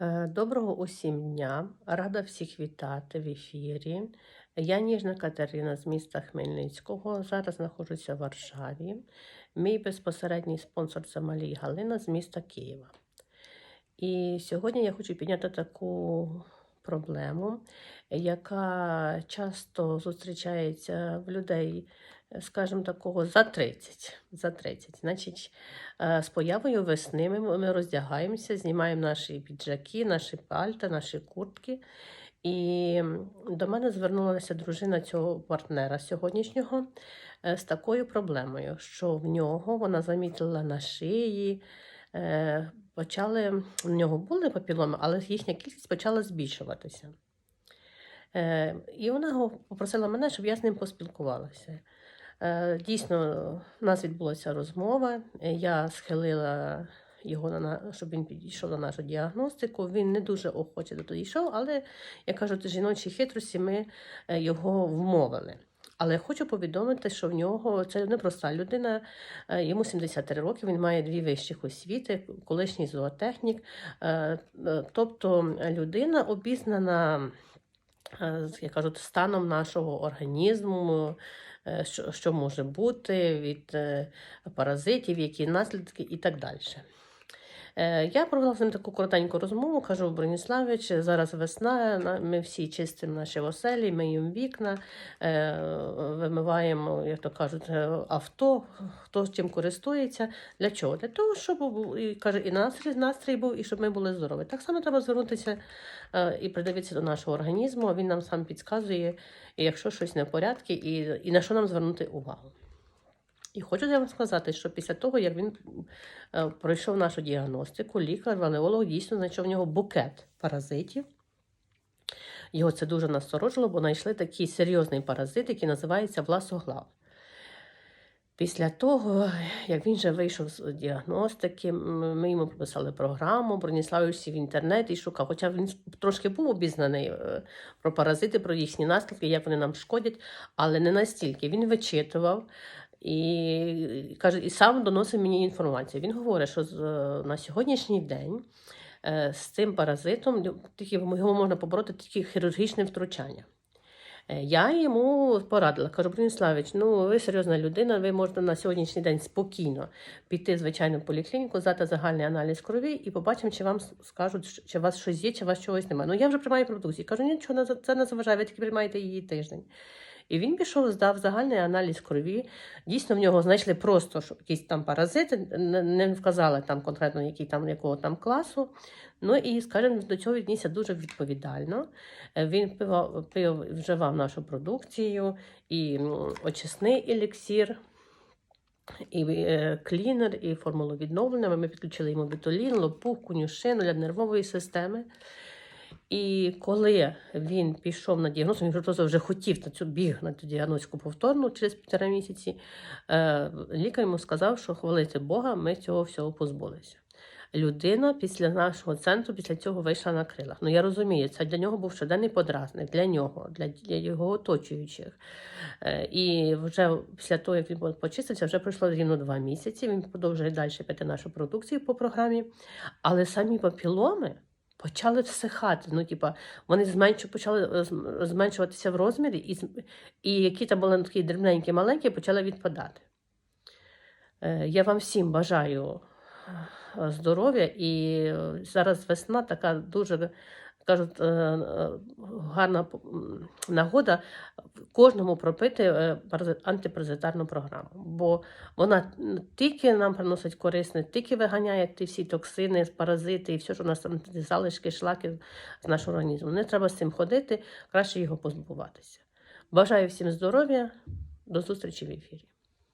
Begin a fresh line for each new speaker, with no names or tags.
Е, Доброго усім дня! Рада всіх вітати в ефірі. Я Ніжна Катерина з міста Хмельницького. Зараз знаходжуся в Варшаві. Мій безпосередній спонсор це Малій Галина з міста Києва. І сьогодні я хочу підняти таку проблему, яка часто зустрічається в людей, скажімо, такого за 30. За 30. Значить, е, з появою весни ми, ми роздягаємося, знімаємо наші піджаки, наші пальта, наші куртки. І до мене звернулася дружина цього партнера сьогоднішнього е, з такою проблемою, що в нього вона замітила на шиї. е, Почали, в нього були папіломи, але їхня кількість почала збільшуватися. І вона попросила мене, щоб я з ним поспілкувалася. Е, Дійсно, у нас відбулася розмова. Е, Я схилила його на щоб він підійшов на нашу діагностику. Він не дуже охоче до того йшов, але я кажу, до жіночі хитрості ми е, його вмовили. Але хочу повідомити, що в нього це непроста людина. Йому 73 роки, він має дві вищих освіти, колишній зоотехнік. Тобто людина обізнана як кажуть, станом нашого організму, що, що може бути від е, паразитів, які наслідки і так далі. Е, Я провела з ним таку коротеньку розмову, кажу, Броніславич, зараз весна, на- ми всі чистимо наші оселі, миємо вікна, е, вимиваємо, як то кажуть, е, авто, хто з чим користується. Для чого? Для того, щоб і, каже, і настрій, настрій був, і щоб ми були здорові. Так само треба звернутися і придивитися до нашого організму, він нам сам підказує, якщо щось не в порядку, і, і на що нам звернути увагу. І хочу я вам сказати, що після того, як він е, пройшов нашу діагностику, лікар, валеолог дійсно знайшов в нього букет паразитів. Його це дуже насторожило, бо знайшли такий серйозний паразит, який називається власоглав. Після того, як він вже вийшов з діагностики, ми йому прописали програму, Броніславович в інтернет і шукав. Хоча він трошки був обізнаний е, про паразити, про їхні наслідки, як вони нам шкодять, але не настільки. Він вичитував і каже, і сам доносив мені інформацію. Він говорить, що на сьогоднішній день е, з цим паразитом тільки його можна побороти тільки хірургічним втручанням. Е, Я йому порадила, кажу, Броніславич, ну ви серйозна людина, ви можете на сьогоднішній день спокійно піти в звичайну поліклініку, здати загальний аналіз крові і побачимо, чи вам скажуть, чи у вас щось є, чи у вас чогось немає. Ну я вже приймаю продукцію. Кажу, нічого це не заважає, ви тільки приймаєте її тиждень. І він пішов, здав загальний аналіз крові. Дійсно, в нього знайшли просто якісь там паразити, не, вказали там конкретно, який там якого там класу. Ну і, скажімо, до цього віднісся дуже відповідально. Е, Він пив, пив вживав нашу продукцію, і очисний еліксір, і е, клінер, і формулу відновлення. Ми підключили йому бетолін, лопух, конюшину для нервової системи. І коли він пішов на діагностику, він просто вже хотів на цю біг на цю діагностику повторну через півтора місяці, е, лікар йому сказав, що хвалити Бога, ми цього всього позбулися. Людина після нашого центру після цього вийшла на крилах. Ну я розумію, це для нього був щоденний подразник, для нього, для, для його оточуючих. Е, І вже після того, як він почистився, вже пройшло рівно два місяці. Він продовжує далі пити нашу продукцію по програмі, але самі папіломи почали всихати. Ну, типа, вони зменшу, почали е, зменшуватися в розмірі, і, і які там були такі дрібненькі, маленькі, почали відпадати. Е, Я вам всім бажаю е, здоров'я, і зараз весна така дуже. Кажуть, е, е, гарна нагода кожному пропити е, антипаразитарну програму, бо вона тільки нам приносить корисне, тільки виганяє ті всі токсини, паразити і все, що у нас там залишки, шлаки з нашого організму. Не треба з цим ходити, краще його позбуватися. Бажаю всім здоров'я, до зустрічі в ефірі.